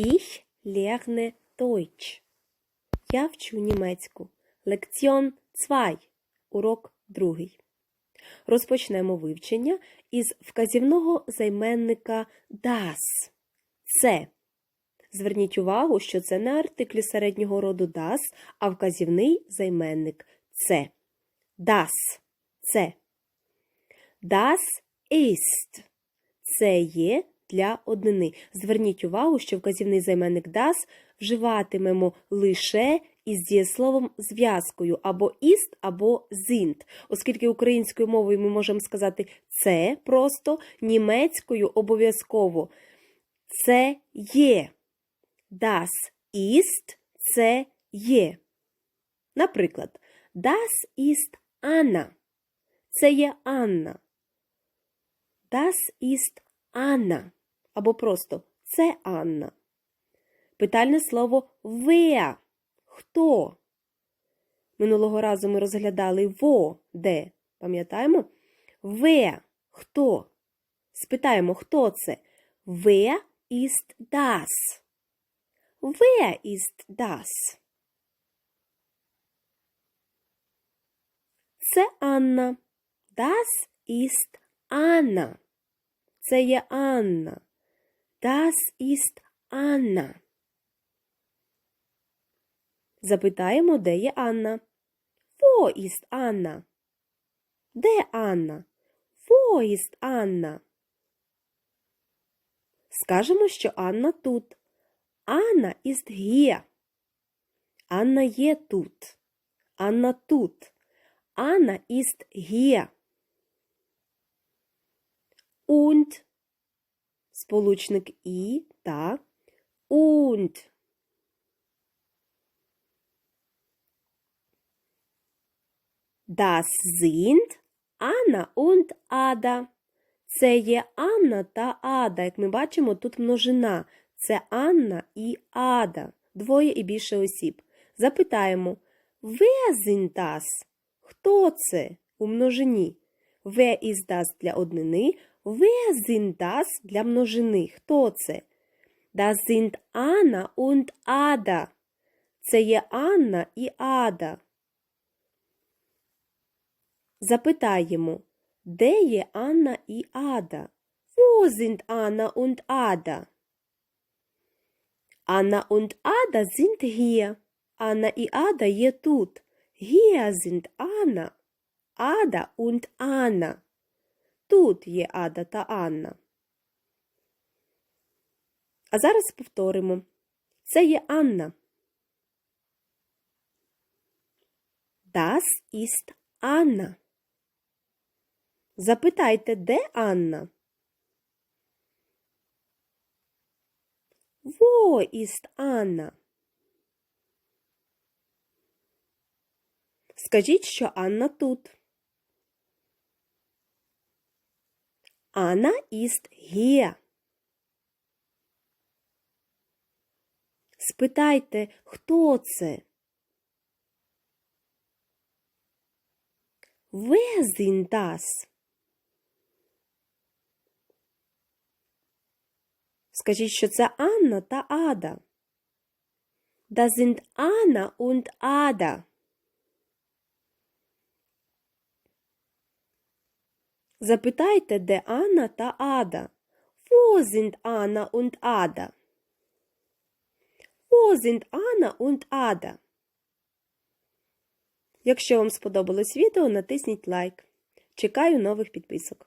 Ich lerne Deutsch. Я вчу німецьку. Лекціон 2. Урок 2. Розпочнемо вивчення із вказівного займенника das. Це. Зверніть увагу, що це не артиклі середнього роду das, а вказівний займенник це. Das. Це. Das ist. Це є для однини. Зверніть увагу, що вказівний займенник das вживатимемо лише із дієсловом зв'язкою або ist, або sind. Оскільки українською мовою ми можемо сказати це просто, німецькою обов'язково це є. Das ist – це є. Наприклад, das ist Anna. Це є Анна. Das ist Anna. Або просто це Анна. Питальне слово wer. Хто? Минулого разу ми розглядали во, де. Пам'ятаємо? Wer. Хто? Спитаємо, хто це? Wer ist das? Wer ist das? Це Анна. Das ist Anna. Це є Анна. Das ist Anna. Запитаємо, де є Анна. Wo ist Anna? Де Анна? Wo ist Анна? Скажемо, що Анна тут. Анна ist hier. Анна є тут. Анна тут. Анна ist hier. Und сполучник і та und. Das sind Анна und Ада. Це є Анна та Ада. Як ми бачимо, тут множина. Це Анна і Ада. Двоє і більше осіб. Запитаємо, Wer sind das? Хто це у множині? Wer ist das для однини? Wer sind das для множини? Хто це? Das sind Anna und Ada. Це є Анна і Ада. Запитаємо, де є Анна і Ада? Wo sind Anna und Ada? Anna und Ada sind hier. Анна і Ада є тут. Hier sind Anna, Ада und Anna. Тут є Ада та Анна. А зараз повторимо. Це є Анна. Das ist Anna. Запитайте, де Анна? Wo ist Анна? Скажіть, що Анна тут. Анна ist hier. Спитайте, хто це? Скажіть, що це Анна та Ада. Anna. Запитайте, де Анна та Ада. Wo sind Anna und Ada? Wo sind Anna und Ada? Якщо вам сподобалось відео, натисніть лайк. Чекаю нових підписок.